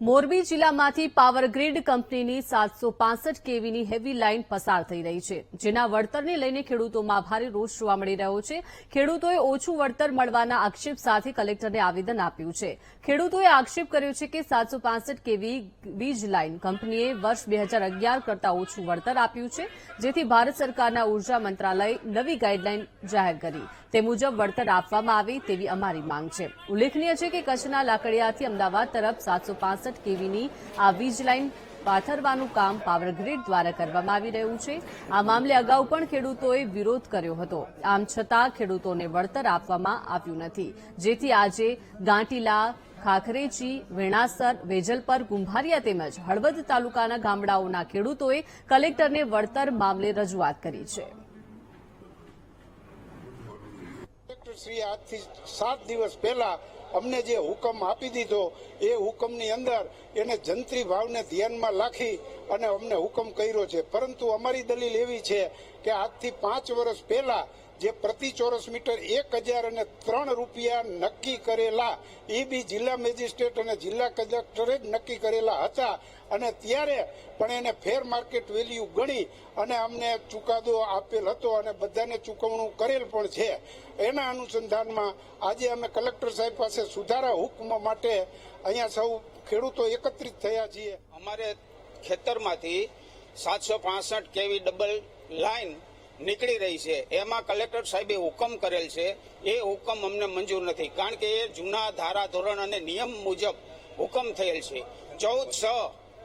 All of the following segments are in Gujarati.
મોરબી જિલ્લામાંથી પાવર કંપનીની સાતસો પાસઠ કેવીની હેવી લાઇન પસાર થઈ રહી છે, જેના વળતરને લઈને ખેડૂતોમાં ભારે રોષ જોવા મળી રહ્યો છે. ખેડૂતોએ ઓછું વળતર મળવાના આક્ષેપ સાથે કલેક્ટરને આવેદન આપ્યું છે. ખેડૂતોએ આક્ષેપ કર્યો છે કે સાતસો પાસઠ કેવી વીજ લાઇન કંપનીએ વર્ષ બે હજાર અગિયાર કરતાં ઓછું વળતર આપ્યું છે, જેથી ભારત સરકારના ઊર્જા મંત્રાલય નવી ગાઇડલાઇન જાહેર કરી. તે મુજબ વળતર આપવામાં આવે તેવી અમારી માંગ છે. ઉલ્લેખનીય છે કે કચ્છના લાકડિયાથી અમદાવાદ તરફ સાતસો પાસઠ કેવીની આ વીજ લાઇન પાથરવાનું કામ પાવર દ્વારા કરવામાં આવી રહ્યું છે. આ મામલે અગાઉ પણ ખેડૂતોએ વિરોધ કર્યો હતો. આમ છતાં ખેડૂતોને વળતર આપવામાં આવ્યું નથી. જેથી આજે ગાંટીલા, ખાખરેચી, વેણાસર, વેજલપર કુંભારિયા તેમજ હળવદ તાલુકાના ગામડાઓના ખેડૂતોએ કલેક્ટરને વળતર મામલે રજૂઆત કરી છે. સાત દિવસ પહેલા અમને જે હુકમ આપી દીધો, એ હુકમની અંદર એને જંત્રી ભાવને ધ્યાનમાં રાખી અને અમને હુકમ કર્યો છે. પરંતુ અમારી દલીલ એવી છે કે આજથી પાંચ વર્ષ પહેલા જે પ્રતિ ચોરસ મીટર એક હજાર અને ત્રણ રૂપિયા નક્કી કરેલા એ બી જિલ્લા મેજિસ્ટ્રેટ અને જિલ્લા કલેક્ટરે જ નક્કી કરેલા હતા. અને ત્યારે પણ એને ફેર માર્કેટ વેલ્યુ ગણી અને અમને ચુકાદો આપેલ હતો અને બધાને ચૂકવણું કરેલ પણ છે. એના અનુસંધાનમાં આજે અમે કલેક્ટર સાહેબ પાસે સુધારા હુકમ માટે અહીંયા સૌ ખેડૂતો એકત્રિત થયા છીએ. અમારે ખેતરમાંથી સાતસો પાસઠ કેવી ડબલ લાઈન નીકળી રહી છે. એમાં કલેક્ટર સાહેબે હુકમ કરેલ છે. એ હુકમ અમને મંજૂર નથી. કારણ કે એ જૂના ધારા ધોરણ અને નિયમ મુજબ હુકમ થયેલ છે. ચૌદ છ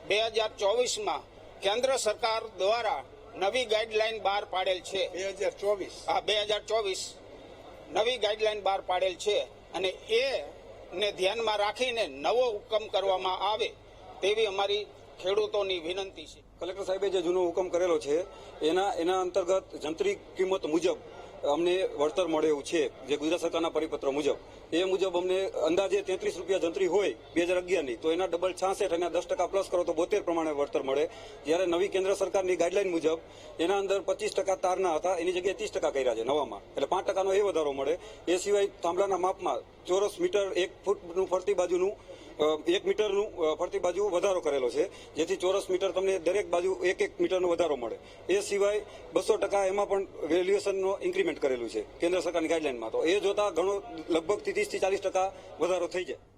બે હજાર ચોવીસમાં કેન્દ્ર સરકાર દ્વારા નવી ગાઈડલાઈન બહાર પાડેલ છે. બે હજાર ચોવીસ. આ બે હજાર ચોવીસ. નવી ગાઈડલાઈન બહાર પાડેલ છે અને એ ને ધ્યાનમાં રાખીને નવો હુકમ કરવામાં આવે તેવી અમારી ખેડૂતોની વિનંતી છે. કલેક્ટર સાહેબે જે જૂનો હુકમ કરેલો છે, એના એના અંતર્ગત જંત્રી કિંમત મુજબ અમને વળતર મળે એવું છે, જે ગુજરાત સરકારના પરિપત્ર મુજબ. એ મુજબ અમને અંદાજે તેત્રીસ રૂપિયા જંત્રી હોય બે હજાર અગિયારની, તો એના ડબલ છાસઠ અને દસ ટકા પ્લસ કરો તો બોતેર પ્રમાણે વળતર મળે. જ્યારે નવી કેન્દ્ર સરકારની ગાઈડલાઈન મુજબ એના અંદર પચીસ ટકા તારના હતા, એની જગ્યાએ ત્રીસ ટકા કર્યા છે નવામાં. એટલે પાંચ ટકાનો એ વધારો મળે. એ સિવાય થાંભલાના માપમાં ચોરસ મીટર એક ફૂટનું ફરતી બાજુનું એક મીટરનું ફરતી બાજુ વધારો કરેલો છે, જેથી ચોરસ મીટર તમને દરેક બાજુ એક એક મીટરનો વધારો મળે. એ સિવાય બસો ટકા એમાં પણ વેલ્યુએશનનો ઇન્ક્રીમેન્ટ કરેલું છે, કેન્દ્ર સરકારની ગાઈડલાઇનમાં તો એ જોતા ઘણો, લગભગ ત્રીસથી ચાલીસ ટકા વધારો થઈ જાય.